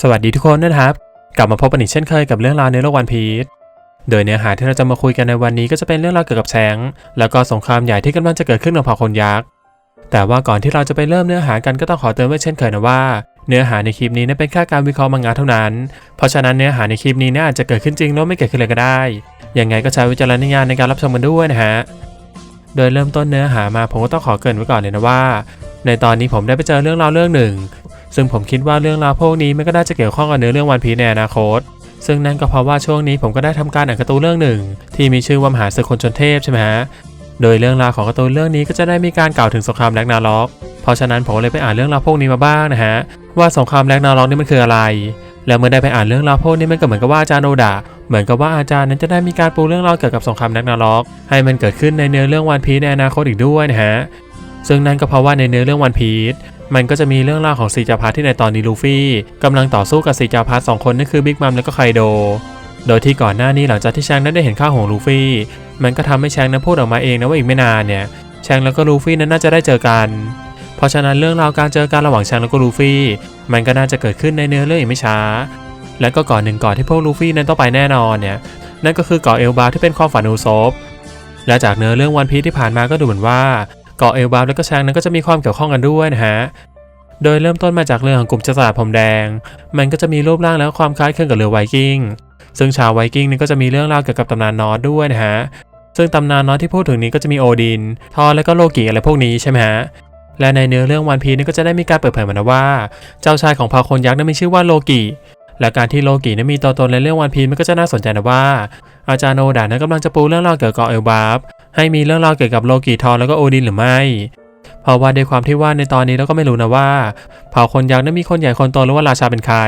สวัสดีทุกคนนะครับ กลับมาพบกันอีกเช่นเคยกับเรื่องราวในโลกวันพีชโดยเนื้อหาที่เราจะมาคุยกันในวันนี้ก็จะเป็นเรื่องราวเกี่ยวกับแชงแล้วก็สงครามใหญ่ที่กำลังจะเกิดขึ้นกับเผ่าคนยักษ์แต่ว่าก่อนที่เราจะไปเริ่มเนื้อหากันก็ต้องขอเตือนไว้เช่นเคยนะว่า เนื้อหาในคลิปนี้นเป็นแค่การวิเคราะห์มังงะเท่านั้น เพราะฉะนั้นเนื้อหาในคลิปนี้น่าจะเกิดขึ้นจริงแล้วไม่เกิดขึ้นเลยก็ได้ยังไงก็ใช้วิจารณญาณในการรับชมกันด้วยนะฮะโดยเริ่มต้นเนื้อหามาผมก็ต้องขอเกริ่นไว้ก่อนเลยนะว่า ในตอนนี้ผมได้ไปเจอเรื่องราวเรื่องหนึ่ง ซึ่งผมคิดว่าเรื่องราวพวกนี้มันก็น่าจะเกี่ยวข้องกับเนื้อเรื่องวันพีในอนาคต ซึ่งนั่นก็เพราะว่าช่วงนี้ผมก็ได้ทำการอ่านการ์ตูนเรื่องหนึ่ง ที่มีชื่อว่ามหาศึกคนชนเทพใช่ไหมฮะโดยเรื่องราวของการ์ตูนเรื่องนี้ก็จะได้มีการกล่าวถึงสงครามแร็กนาร็อก เพราะฉะนั้นผมเลยไปอ่านเรื่องราวพวกนี้มาบ้างนะฮะว่าสงครามแร็กนาร็อกนี่มันคืออะไร แล้วเมื่อได้ไปอ่านเรื่องราวพวกนี้มันก็เหมือนกับว่าอาจารย์โอดะเหมือนกับว่าอาจารย์นั้นจะได้มีการปูเรื่องราวเกี่ยวกับสงครามแร็กนาร็อก ให้มันเกิดขึ้นในเนื้อเรื่องวันพีในอนาคตอีกด้วยนะฮะซึ่งนั่นก็เพราะว่าในเนื้อเรื่องวันพีช มันก็จะมีเรื่องราวของซีจาพาทที่ในตอนนี้ลูฟี่กำลังต่อสู้กับซีจาพาร์ทสองคนนั่นคือบิ๊กมัมและก็ไคโด โดยที่ก่อนหน้านี้หลังจากที่แชงนั้นได้เห็นข้าวของลูฟี่ มันก็ทำให้แชงนั้นพูดออกมาเองนะว่าอีกไม่นานเนี่ยแชงแล้วก็ลูฟี่นั้นน่าจะได้เจอกัน เพราะฉะนั้นเรื่องราวการเจอกันระหว่างแชงแล้วก็ลูฟี่ มันก็น่าจะเกิดขึ้นในเนื้อเรื่องอีกไม่ช้า และก็ก่อนหนึ่งก่อนที่พวกลูฟี่นั้นต้องไปแน่นอนเนี่ยนั่นก็คือเกาะเอลบาที่เป็นความฝันอูซบและจากเนื้อเรื่องวันพีที่ผ่านมาก็ดูเหมือนว่า เกาะเอลบาฟและก็แชงนั้นก็จะมีความเกี่ยวข้องกันด้วยนะฮะโดยเริ่มต้นมาจากเรื่องของกลุ่มจักรสลัดผมแดง มันก็จะมีรูปร่างและความคล้ายคลึงกับเรือไวกิ้ง ซึ่งชาวไวกิ้งนี่ก็จะมีเรื่องราวเกี่ยวกับตำนานนอร์สด้วยนะฮะ ซึ่งตำนานนอร์สที่พูดถึงนี้ก็จะมีโอดิน ทอร์และก็โลกิอะไรพวกนี้ใช่ไหมฮะ และในเนื้อเรื่องวันพีนี่ก็จะได้มีการเปิดเผยมานะว่า เจ้าชายของพาคนยักษ์นั้นมีชื่อว่าโลกิ และการที่โลกินั้นมีตัวตนในเรื่องวันพีมันก็จะน่าสนใจนะว่า อาจารย์โอดานั้นกำลังจะปูเรื่องราวเกี่ยวกับเกาะเอลบาฟให้มีเรื่องราวเกี่ยวกับโลกิทอร์แล้วก็โอดินหรือไม่ เพราะว่าด้วยความที่ว่าในตอนนี้เราก็ไม่รู้นะว่า เผ่าคนยักษ์นั้นมีคนใหญ่คนโตหรือว่าราชาเป็นใคร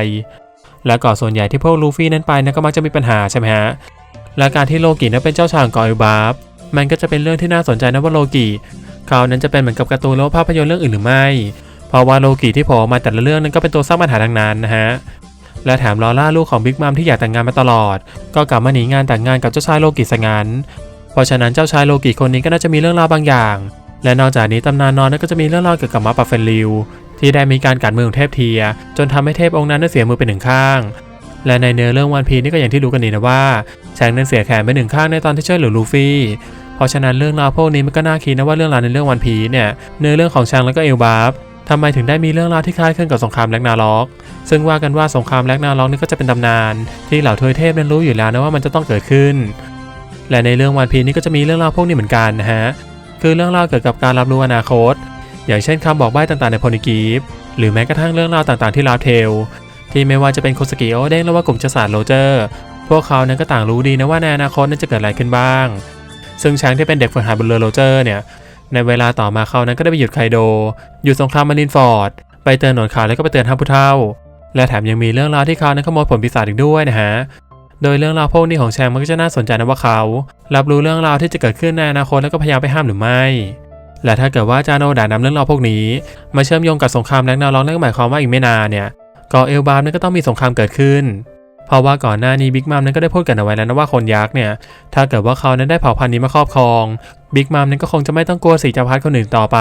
และเกาะส่วนใหญ่ที่พวกลูฟี่นั้นไปนั้นก็มักจะมีปัญหาใช่ไหมฮะ และการที่โลกินั้นเป็นเจ้าชายของเกาะเอลบาฟมันก็จะเป็นเรื่องที่น่าสนใจนะว่าโลกิเขานั้นจะเป็นเหมือนกับการ์ตูนหรือว่าภาพยนตร์เรื่องอื่นหรือไม่ เพราะว่าโลกิที่โผล่ออกมาแต่ละเรื่องนั้นก็เป็นตัวสร้างปัญหาทั้งนั้นนะฮะ และแถมลอล่าลูกของบิ๊กมัมที่อยากแต่งงานมาตลอด ก็กลับมาหนีงานแต่งงานกับเจ้าชายโลกิซะงั้น เพราะฉะนั้นเจ้าชายโลกิคนนี้ก็น่าจะมีเรื่องราวบางอย่าง และนอกจากนี้ตำนานนอนก็จะมีเรื่องราวเกี่ยวกับมาปาเฟนลิวที่ได้มีการกัดมือของเทพเทีย จนทำให้เทพองค์นั้นได้เสียมือไปหนึ่งข้าง และในเนื้อเรื่องวันพีนี่ก็อย่างที่รู้กันดีนะว่าแชงนั้นเสียแขนไปหนึ่งข้างในตอนที่ช่วยเหลือลูฟี่เพราะฉะนั้นเรื่องราวพวกนี้มันก็น่าคิดนะว่าเรื่องราวในเรื่องวันพีเนี่ยเนื้อเรื่องของแชงแล้วก็เอลบาฟ ทำไมถึงได้มีเรื่องราวที่คล้ายคลึงกับสงครามแร็กนาร็อก ซึ่งว่ากันว่าสงครามแร็กนาร็อกนี่ก็จะเป็นตำนาน ที่เหล่าทวยเทพนั้นรู้อยู่แล้วนะว่ามันจะต้องเกิดขึ้น และในเรื่องวันพีนี่ก็จะมีเรื่องราวพวกนี้เหมือนกันนะฮะ คือเรื่องราวเกี่ยวกับการรับรู้อนาคต อย่างเช่นคำบอกใบ้ต่างๆในโพนิกีฟหรือแม้กระทั่งเรื่องราวต่างๆที่ลาเทล ที่ไม่ว่าจะเป็นโคสกิโอเด้งหรือว่ากลุ่มจัสานโรเจอร์ พวกเขานั้นก็ต่างรู้ดีนะว่าในอนาคตนั้นจะเกิดอะไรขึ้นบ้าง ซึ่งช้างที่เป็นเด็กฝึกหัดบนเรือโรเจอร์เนี่ย ในเวลาต่อมาเขานั้นก็ได้ไปหยุดไคโด หยุดสงครามมารินฟอร์ด ไปเตือนหนวดขาวแล้วก็ไปเตือนท่านผู้เฒ่า และแถมยังมีเรื่องราวที่เขานั้นขโมยผลปีศาจอีกด้วยนะฮะ โดยเรื่องราวพวกนี้ของแชงมันก็จะน่าสนใจนะว่าเขา รับรู้เรื่องราวที่จะเกิดขึ้นในอนาคตแล้วก็พยายามไปห้ามหรือไม่ และถ้าเกิดว่าจาโนดานำเรื่องราวพวกนี้ มาเชื่อมโยงกับสงครามแร็กนาร็อกนั่นก็หมายความว่าอีกไม่นานเนี่ยกาะเอลบาร์นั้นก็ต้องมีสงครามเกิดขึ้น เพราะว่าก่อนหน้านี้บิ๊กมัมนั้นก็ได้พูดกันเอาไว้แล้วนะว่าคนยักษ์เนี่ย ถ้าเกิดว่าเขานั้นได้เผ่าพันธุ์นี้มาครอบครอง บิ๊กมัมนั้นก็คงจะไม่ต้องกลัวสีจัพรรดิคนอื่นต่อไป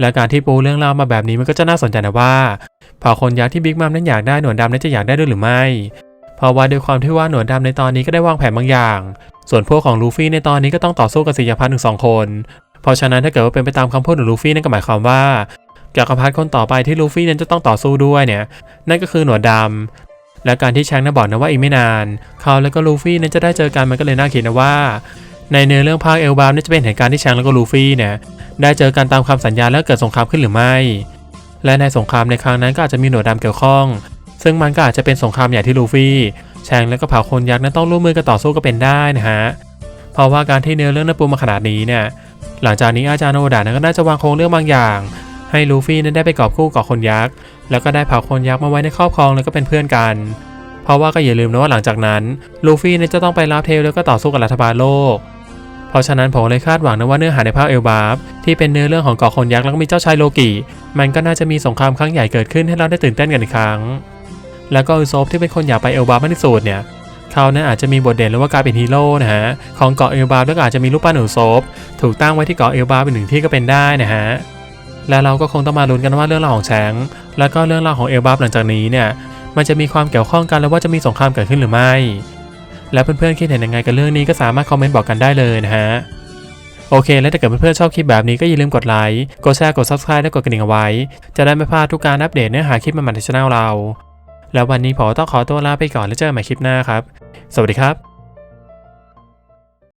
และการที่ปูเรื่องราวมาแบบนี้มันก็จะน่าสนใจนะว่า เผ่าคนยักษ์ที่บิ๊กมัมนั้นอยากได้หนวดดำนั้นจะอยากได้ด้วยหรือไม่ เพราะว่าด้วยความที่ว่าหนวดดำในตอนนี้ก็ได้วางแผนบางอย่าง ส่วนพวกของลูฟี่ในตอนนี้ก็ต้องต่อสู้กับสีจัพรรดิถึงสองคน เพราะฉะนั้นถ้าเกิดว่าเป็นไปตามคำพูดของลูฟี่นั่นก็หมายความว่าจักรพรรดิคนต่อไปที่ลูฟี่นั้นจะต้องต่อสู้ด้วยเนี่ย นั่นก็คือหนวดด และการที่แชงนั้นบอกนะว่าอีกไม่นาน เขาแล้วก็ลูฟี่นั้นจะได้เจอกันมันก็เลยน่าคิดนะว่า ในเนื้อเรื่องภาคเอลบาร์นี่จะเป็นเหตุการณ์ที่แชงแล้วก็ลูฟี่เนี่ยได้เจอกันตามคำสัญญาแล้วเกิดสงครามขึ้นหรือไม่ และในสงครามในครั้งนั้นก็อาจจะมีหนวดดำเกี่ยวข้อง ซึ่งมันก็อาจจะเป็นสงครามใหญ่ที่ลูฟี่แชงแล้วก็เผ่าคนยักษ์นั้นต้องร่วมมือกันต่อสู้ก็เป็นได้นะฮะเพราะว่าการที่เนื้อเรื่องนั้นปูมาขนาดนี้เนี่ยหลังจากนี้อาจารย์โอดานั้นก็น่าจะวางโครงเรื่องบางอย่าง ให้ลูฟี่นั้นได้ไปกอบกู้กับคนยักษ์ แล้วก็ได้เผาคนยักษ์มาไว้ในครอบครองแล้วก็เป็นเพื่อนกัน เพราะว่าก็อย่าลืมนะว่าหลังจากนั้นลูฟี่นั้นจะต้องไปรับเทลแล้วก็ต่อสู้กับรัฐบาลโลก เพราะฉะนั้นผมเลยคาดหวังนะว่าเนื้อหาในภาคเอลบาฟที่เป็นเนื้อเรื่องของเกาะคนยักษ์แล้วก็มีเจ้าชายโลกิ มันก็น่าจะมีสงครามครั้งใหญ่เกิดขึ้นให้เราได้ตื่นเต้นกันอีกครั้ง แล้วก็อุซบที่เป็นคนอยากไปเอลบาฟมากที่สุดเนี่ยเขานั้นอาจจะมีบทเด่นหรือว่ากลายเป็นฮีโร่นะฮะของเกาะเอลบาฟแล้วก็อาจจะมีรูปปั้นอุซบถูกตั้งไว้ที่เกาะเอลบาฟเป็นหนึ่งที่ก็เป็นได้นะฮะ และเราก็คงต้องมาลุ้นกันว่าเรื่องราวของแชงแล้วก็เรื่องราวของเอลบาฟหลังจากนี้เนี่ยมันจะมีความเกี่ยวข้องกันแล้วว่าจะมีสงครามเกิดขึ้นหรือไม่ แล้วเพื่อนๆคิดเห็นยังไงกับเรื่องนี้ก็สามารถคอมเมนต์บอกกันได้เลยนะฮะโอเค แล้วถ้าเกิดเพื่อนๆชอบคลิปแบบนี้ก็อย่าลืมกดไลค์ กดแชร์ กด subscribe และกดกระดิ่งเอาไว้ จะได้ไม่พลาดทุกการอัปเดตเนื้อหาคลิปใหม่ๆในช่องเรา แล้ววันนี้ผมต้องขอตัวลาไปก่อนแล้วเจอกันใหม่คลิปหน้าครับ สวัสดีครับ